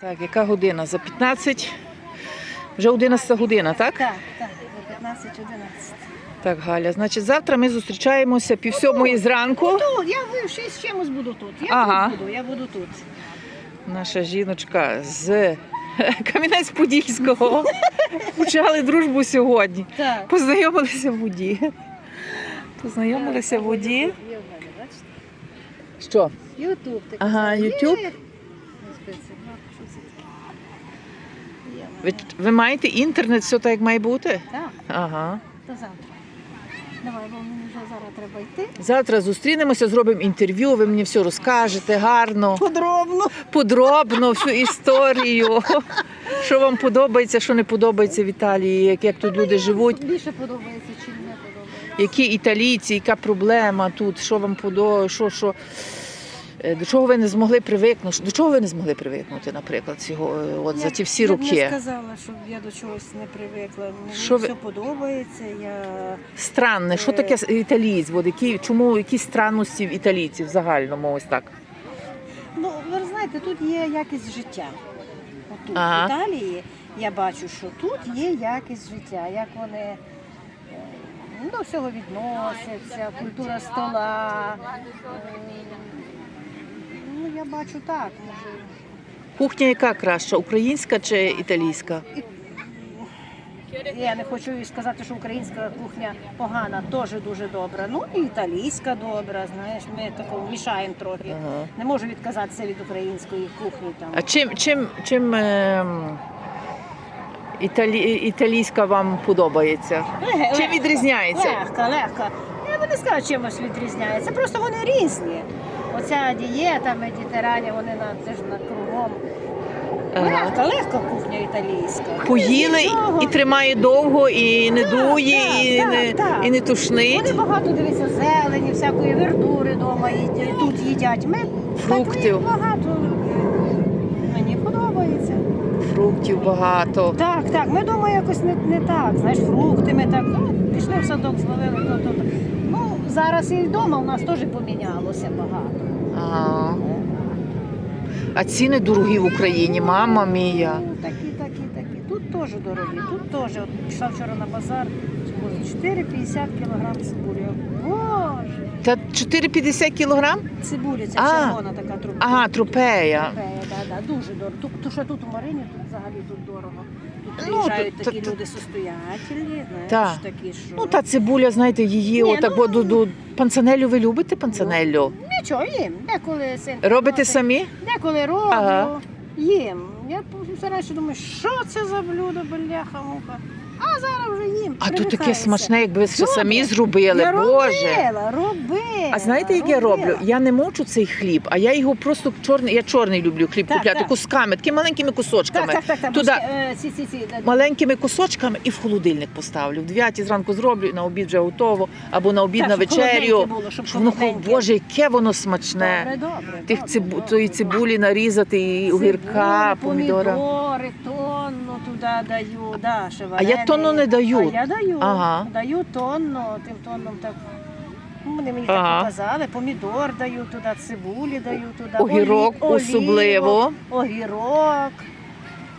Так, яка година? За 15? Вже 11 година, так? Так, так, до 15-11. Так, Галя. Значить, завтра ми зустрічаємося пів сьомої зранку. Тут, я ще з чимось буду тут. Я Ага. тут буду, я буду тут. Наша жіночка з Кам'янець-Подільського. Почали дружбу сьогодні. Так. Познайомилися в воді. Познайомилися в воді. Що? Ютуб. ти Ага. Ютуб. Є. Господи, ну, що це таке? Є в Ви, ви маєте інтернет, все так як має бути? Так, Ага. до завтра. Давай, бо мені вже зараз треба йти. Завтра зустрінемося, зробимо інтерв'ю, ви мені все розкажете гарно, Подробно. подробно всю історію. Що вам подобається, що не подобається в Італії, як, як тут люди живуть, Більше подобається, чи не подобається. які італійці, яка проблема тут, що вам подобається, що, що, до чого ви не змогли привикнути, до чого ви не змогли привикнути, наприклад, цього, е, от, за Я- ті всі я б роки. не сказала, щоб я до чогось не привикла. Мені Що ви- все подобається. Я Странне, що таке італієць, от, які, чому якісь странності в італійців в загальному ось так? Ну, ви знаєте, тут є якість життя. Отут, Ага. в Італії, я бачу, що тут є якість життя, як вони е, до всього відносяться, культура стола. Е, Ну, я бачу так, може. Кухня яка краща, українська чи італійська? Я не хочу і сказати, що українська кухня погана, теж дуже добра. Ну і італійська добра, знаєш, ми таку мішаємо трохи. Ага. Не можу відказатися від української кухні. Там. А чим, чим, чим ем, італі, італійська вам подобається? Лег- Чим легко, відрізняється? Легко, легко. Я би не сказала, чимось відрізняється. Просто вони різні. Оця дієта, медітеранія, вони на це ж на кругом. Ага. Легко, легко кухня італійська. Поїли Нічого. і тримає довго, і не дує, так, і, так, не, так. і не тушнить. Вони багато дивиться зелені, всякої вердури вдома їдять, тут їдять. Ми Фруктів. так багато. Мені подобається. Фруктів багато. Так, так. Ми вдома якось не, не так. Знаєш, фрукти ми так ну, пішли в садок, зловили то, то, то. Ну, зараз і вдома у нас теж помінялося багато. А ціни дорогі в Україні, мама мія. Ну, такі, такі, такі. Тут теж дорогі. Тут теж. От пішла вчора на базар, 4,50 кілограм цибулі. Боже! Та 4,50 кілограм? Цибуля, ця А. червона така. Ага, тропея. Да, да, дуже дорого. Тут, що тут у Марині, тут взагалі тут дорого. Тут Ну, приїжджають та- такі та- люди состоятельні, знаєш, Та. такі, що... Ну та цибуля, знаєте, її Ні, отак ну- от панцанелю. Ви любите панцанелю? Нічого, їм. Деколи син Робите приносить, самі? Деколи роблю, Ага. їм. Я все раніше думаю, що це за блюдо, бляха-муха. А зараз вже їм. А тут таке смачне, якби ви все самі зробили. Я Боже. робила, робила. А знаєте, як я робила. роблю? Я не мочу цей хліб, а я його просто чорний. Я чорний люблю хліб Так, купляти так. кусками, такими маленькими кусочками. Так, так, так. Туди бо ще, е, ці, ці, ці, маленькими кусочками і в холодильник поставлю. В 9 зранку зроблю, і на обід вже готово, або на обід Так, на щоб вечерю. холодненьке було, щоб Щоб воно холодненьке. боже, яке воно смачне. Добре, добре. Тих добре, цибу, добре, тої цибулі нарізати, і огірка, Цибулі, помідора. Помідори, тонну туди даю. Да, ще А я тонну не даю. А я даю. Ага. Даю тонну, тим тонном так. ну, Вони мені Ага. так показали, помідор даю туди, цибулі даю туди. Огірок олі- особливо. Огірок,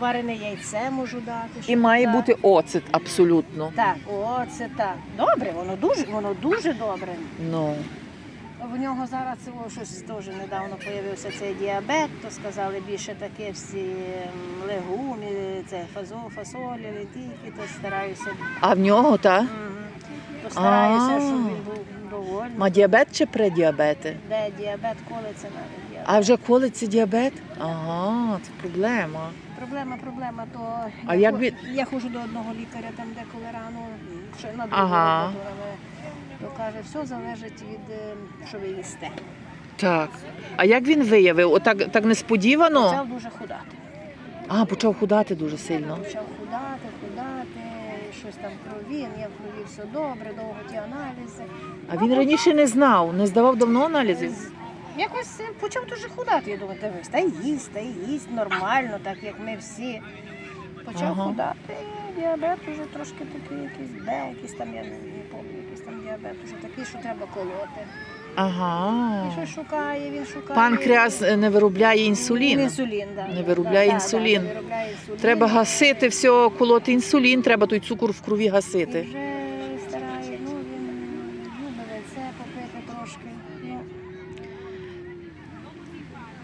варене яйце можу дати. І щоб має туди. бути оцет абсолютно. Так, оце так. Добре, воно дуже, воно дуже добре. Ну. В нього зараз о, щось теж недавно з'явився цей діабет, то сказали більше таке всі легумі, це фазо, фасолі, летіки, то стараюся. А в нього, так? То стараюся, щоб він був довольний. Ма діабет чи предіабети? Де діабет, коли це навіть діабет. А вже коли це діабет? Ага, це проблема. Проблема, проблема, то А я, як хо- я ходжу до одного лікаря, там деколи рано, ще на другу Ага. але то каже, все залежить від е, що ви їсте. Так. А як він виявив? Отак так несподівано? Почав дуже худати. А, почав худати дуже сильно. Почав худати, худати, щось там крові, ні, в крові все добре, довго ті аналізи. А він раніше не знав, не здавав давно аналізів. Якось е, почав дуже худати. Я думаю, дивись, та їсть, та їсть нормально, так як ми всі. Почав Ага. худати, і діабет уже трошки такий якийсь, де якийсь там, я не, діабет уже такий, що треба колоти. Ага. І щось шукає, він шукає. Панкреас не виробляє інсулін. Інсулін, да. Не виробляє Да, да, інсулін. не виробляє інсулін. Треба гасити все, колоти інсулін, треба той цукор в крові І гасити. вже старає, ну він любить це попити трошки. Ну,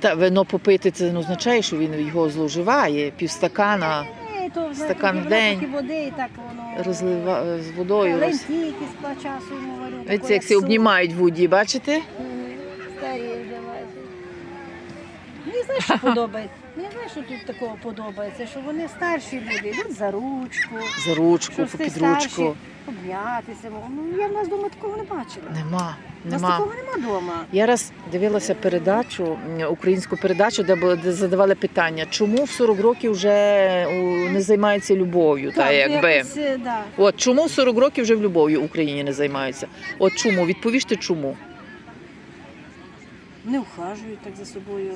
Та вино попити це не означає, що він його зловживає. Півстакана ні, то, вже Стакан в день. води і так воно... розлива е, з водою. роз- Лентійки з часу йому варю. Ось як всі обнімають в воді, бачите? Старі. Мені знаєш, що подобається? Мені знаєш, що тут такого подобається, що вони старші люди, йдуть за ручку, За ручку, що по всі під ручку. обнятися. Ну, я в нас вдома такого не бачила. Нема, У нас нема. такого нема вдома. Я раз дивилася передачу, м, українську передачу, де, було- де задавали питання, чому в 40 років вже у, не займаються любов'ю, та якби. якось, е, да. От чому в 40 років вже в любов'ю в Україні не займаються? От чому? Відповіжте чому? Не ухажують так за собою.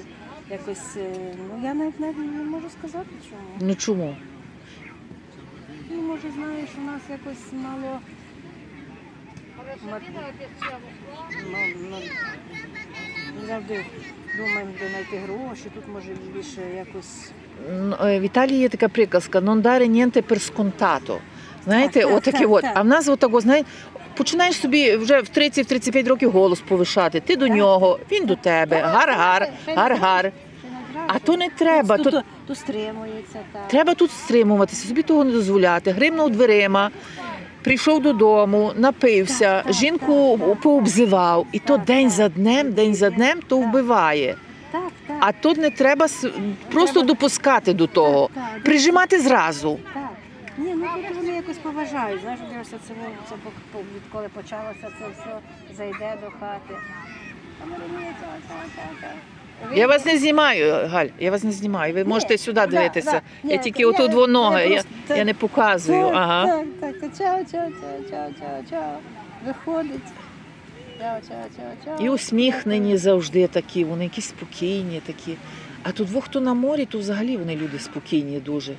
Якось, е, ну я навіть, навіть не можу сказати, чому. Ну чому? Ну, може, знаєш, у нас якось мало. мат- ну, завжди думаємо, де знайти гроші, тут може більше якось. Е, В Італії є така приказка «non dare niente per scontato». Знаєте, Так, так, отаке так, от. так. А в нас отако, знаєте, починаєш собі вже в 30-35 років голос повишати. Ти до нього, він до тебе. Гар-гар, гар-гар. А то не треба. То, то, то стримується так. Треба тут стримуватися, собі того не дозволяти. Гримнув дверима, прийшов додому, напився, жінку пообзивав. І то день за днем, день за днем, то вбиває. Так, так. А тут не треба просто допускати до того, прижимати зразу. Так. Ні, ну тут вони якось поважають. Знаєш, дивишся, це, це по- по- відколи почалося це все, зайде до хати. А ні. Я вас не знімаю, Галь, я вас не знімаю. Ви Ні, можете сюди да, дивитися. да. Ні, я тільки я- отут двоноги, я я, просто- я не показую. Так, Ага. так, так, так, чао, чао, чао, чао, чао, чао. Виходить. Чао, чао, чао, чао. І усміхнені завжди такі, вони якісь спокійні такі. А тут, во, хто на морі, то взагалі вони люди спокійні дуже.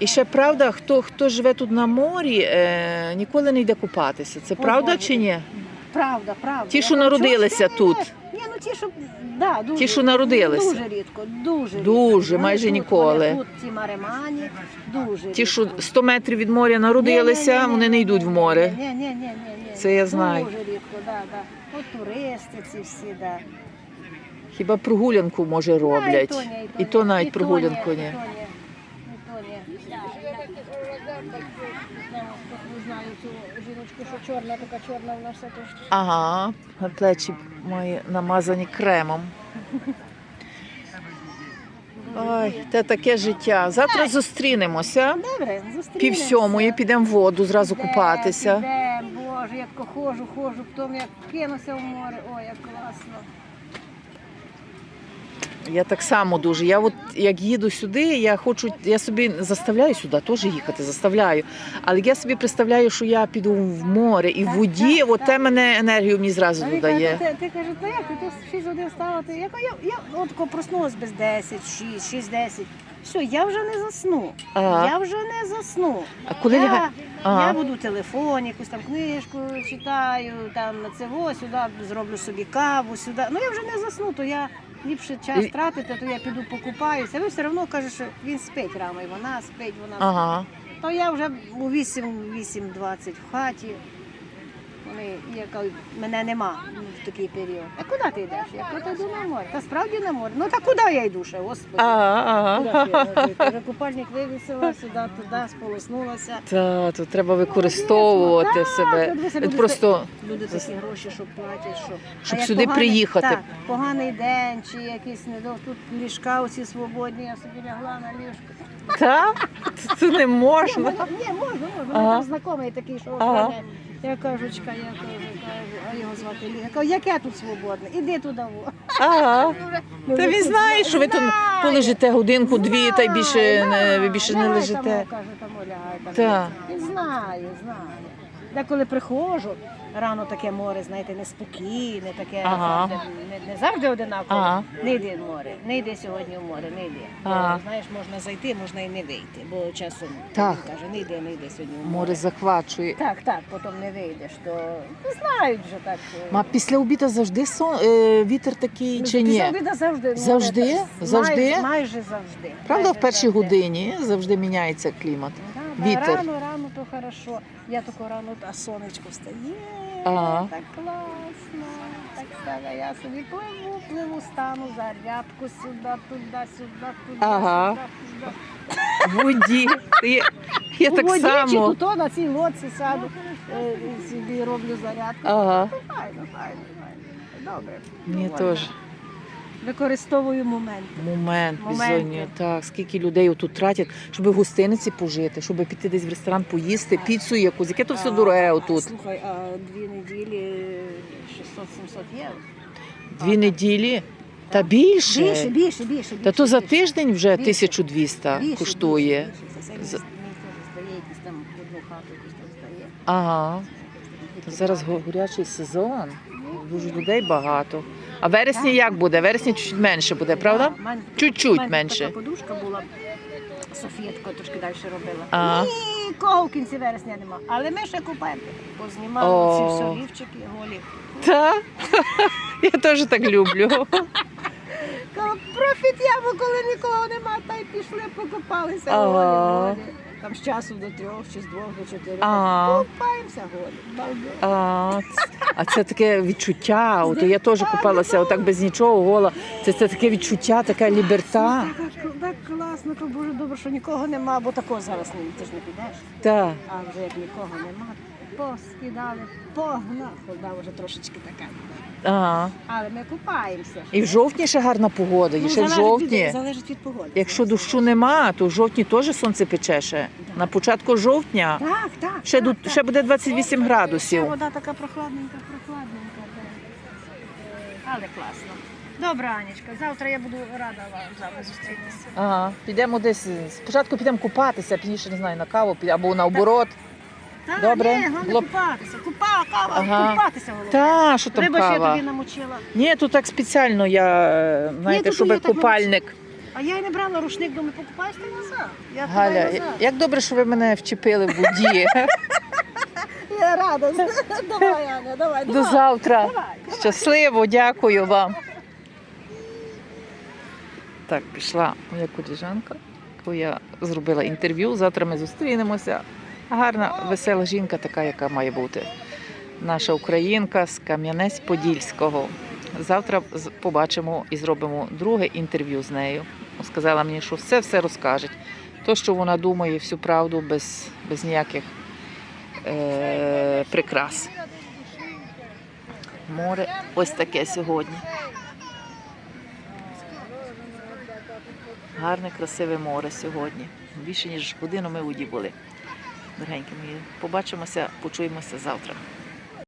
І ще правда, хто, хто живе тут на морі, е, ніколи не йде купатися. Це правда чи ні? Правда, правда. Ті, що Я народилися чогось- тут. Ні, ну ті, що да, дуже, Ті, що народилися. Дуже рідко, дуже Дуже, майже тут, ніколи. Вони тут ці маремані, дуже Ті, що рідко. 100 метрів від моря народилися, Ні-ні-ні-ні, вони не йдуть в море. Ні, ні, ні, ні, ні. Це я знаю. Дуже рідко, да, да. От туристи ці всі, да. Хіба прогулянку може роблять. Да, ні, І то навіть і то прогулянку ні. І то ні. І то ні. Не знаю цю жіночку, що чорна, така чорна, вона все то. Ага, плечі мої намазані кремом. Ой, це таке життя. Завтра зустрінемося. Добре, зустрінемося. Пів сьомої підемо в воду, зразу купатися. Підемо, Боже, як ходжу, ходжу, потім як кинуся в море. Ой, як класно. Я так само дуже. Я от як їду сюди, я хочу, я собі заставляю сюди теж їхати, заставляю. Але я собі представляю, що я піду в море і в воді, так, от так. те мене енергію мені зразу додає. ти, ти каже, та як ти тут 6 годин встала? Ти? Я, я, я от проснулась без 10, 6, 6, 10. Все, я вже не засну. Ага. Я вже не засну. А коли я. Ага. я буду в телефоні, якусь там книжку читаю, там на це сюди зроблю собі каву, сюди. Ну я вже не засну, то я ліпше час тратити, то я піду покупаюся. Ви все одно каже, що він спить рано, і вона спить, вона Ага. то я вже у 8-20 в хаті. Вони, я кажу, мене нема в такий період. А куди ти йдеш? Я кажу, «Та йду на море. Та справді на море. Ну та куди я йду ще, господи? Ага, Куди ж ага. Вже купальник вивісила, сюди, туди, сполоснулася. Та, то треба використовувати Так, себе. от люди Просто Люди такі гроші, що платять, що. Щоб А як сюди приїхати. Так, поганий день чи якийсь недо... Тут ліжка усі свободні, я собі лягла на ліжко. та? це не Ні, можна. ні, можна, можна. Ага. Ага. Там знайомий такий, що Ага. Я кажу, чекай, я кажу, кажу, а його звати Ліна. Я кажу, яке тут свободне? Іди туди. во. Ага. Ну, Та він знає, що ви тут Знає. полежите годинку-дві, та й більше не, ви більше не лягай лежите. Там, каже, там лягай. Там. Так. Він знає, знає. Деколи приходжу, рано таке море, знаєте, неспокійне, таке Ага. завжди, не, не завжди одинаково. Ага. Не йди в море, не йди сьогодні в море, не йди. Ага. Бо, знаєш, можна зайти, можна і не вийти, бо часом Так. він каже, не йди, не йди сьогодні в море. Море захвачує. Так, так, потім не вийдеш, то не знають вже так. е, А після обіду завжди сон, е, вітер такий ну, чи після ні? обіду завжди. ну, Завжди? так, Завжди? Майже, майже завжди. Правда, майже в першій годині завжди міняється клімат. Да, Вітер. Рано, рано, то хорошо. Я тако рано, а сонечко встає. Ага. Так класно. Так стало. Я собі пливу, пливу, стану зарядку сюди, туди, сюди, туди, Ага. сюди, туди. В воді. Я, я У так воді чи само. тут о, на цій лодці сяду, е, собі роблю зарядку. Ага. Файно, файно, файно. Добре. Мені теж. Використовую момент. Момент, Моменти. Так, скільки людей тут тратять, щоб в гостиниці пожити, щоб піти десь в ресторан поїсти, піцу якусь. Яке то все а, отут. Слухай, а дві неділі 600-700 євро. Дві неділі. Та більше. Більше, більше, більше. Та то за тиждень вже Більше. 1200 Більше, коштує. більше, більше. За- теж там одну хату якусь там здає. Ага. Зараз го- горячий сезон. Дуже людей багато. А вересні як буде? Вересні чуть менше буде, правда? Да, в мене Чуть-чуть в мене менше. Така подушка була, Софія така трошки далі робила. Ага. Нікого в кінці вересня нема. Але ми ще купаємо. Познімали О. ці все лівчики голі. Та? Я теж так люблю. Кажу, Профіт ямо, коли нікого нема, та й пішли, покупалися Ага. голі, голі. Там з часу до трьох, чи з двох до чотирьох. Купаємося голі. А, а це таке відчуття. От я теж купалася отак без нічого гола. Це, це таке відчуття, така ліберта. Так, так, так класно, так дуже добре, що нікого нема, бо такого зараз не, ти ж не підеш. Так. А вже як нікого нема, поскидали, погнав. Вода вже трошечки така. Ага. Але ми купаємося. І в жовтні ще гарна погода, і Ну, ще в жовтні. Від, залежить від погоди. Якщо дощу нема, то в жовтні теж сонце пече ще. На початку жовтня Так, так. ще, так, ду- так. ще буде 28 Ще градусів. вода така прохладненька, прохладненька. так. Але класно. Добре, Анечка, завтра я буду рада вам з вами зустрітися. Ага. Підемо десь. Спочатку підемо купатися, пізніше не знаю, на каву підемо, або наоборот. Та, Добре. Ні, головне Було б- купатися. Купа, кава, Ага. купатися головне. Та, що там Риба ще кава? тобі намочила. Ні, тут так спеціально я, е, знаєте, тут щоб я так купальник. А я й не брала рушник, думаю, покупаюся ти назад. Я Галя, назад. як добре, що ви мене вчепили в воді. Я рада. давай, Аня, давай, До давай. завтра. Давай. Щасливо, дякую вам. Так, пішла моя коліжанка, яку я зробила інтерв'ю. Завтра ми зустрінемося. Гарна, весела жінка, така, яка має бути. Наша українка з Кам'янець-Подільського. Завтра побачимо і зробимо друге інтерв'ю з нею. Сказала мені, що все все розкаже. То, що вона думає, всю правду без, без ніяких е- прикрас. Море ось таке сьогодні. Гарне, красиве море сьогодні. Більше ніж годину ми воді були. Дорогенькі мої, побачимося, почуємося завтра.